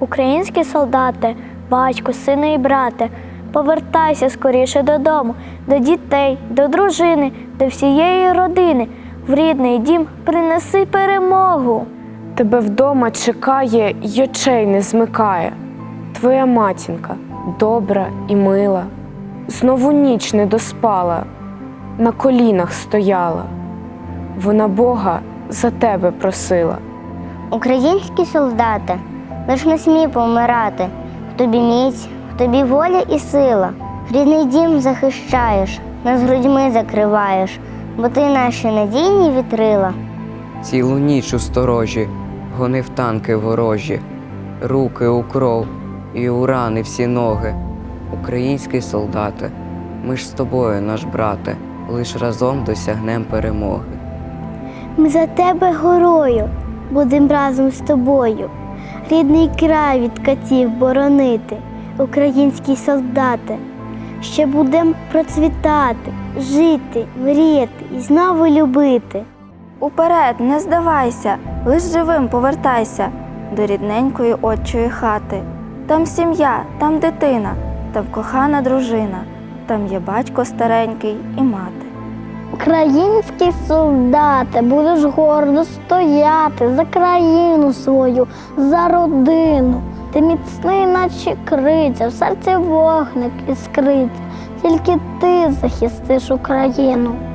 Українські солдати, батько, сини і брате, повертайся скоріше додому, до дітей, до дружини, до всієї родини. В рідний дім принеси перемогу. Тебе вдома чекає й очей не змикає. Твоя матінка добра і мила. Знову ніч не доспала, на колінах стояла. Вона Бога за тебе просила. Українські солдати, лиш не смій помирати. В тобі міць, в тобі воля і сила. Рідний дім захищаєш, нас грудьми закриваєш, бо ти наші надійні вітрила. Цілу ніч у сторожі, гонив танки ворожі, руки у кров і у рани всі ноги. Український солдати, ми ж з тобою, наш брате, лиш разом досягнем перемоги. Ми за тебе горою, будем разом з тобою. Рідний край від катів боронити, українські солдати. Ще будем процвітати, жити, мріяти і знову любити. Уперед, не здавайся, лиш живим повертайся до рідненької отчої хати. Там сім'я, там дитина, там кохана дружина, там є батько старенький і мати. Українські солдати, будеш гордо стояти за країну свою, за родину. Ти міцний, наче криця, в серці вогник іскриться. Тільки ти захистиш Україну.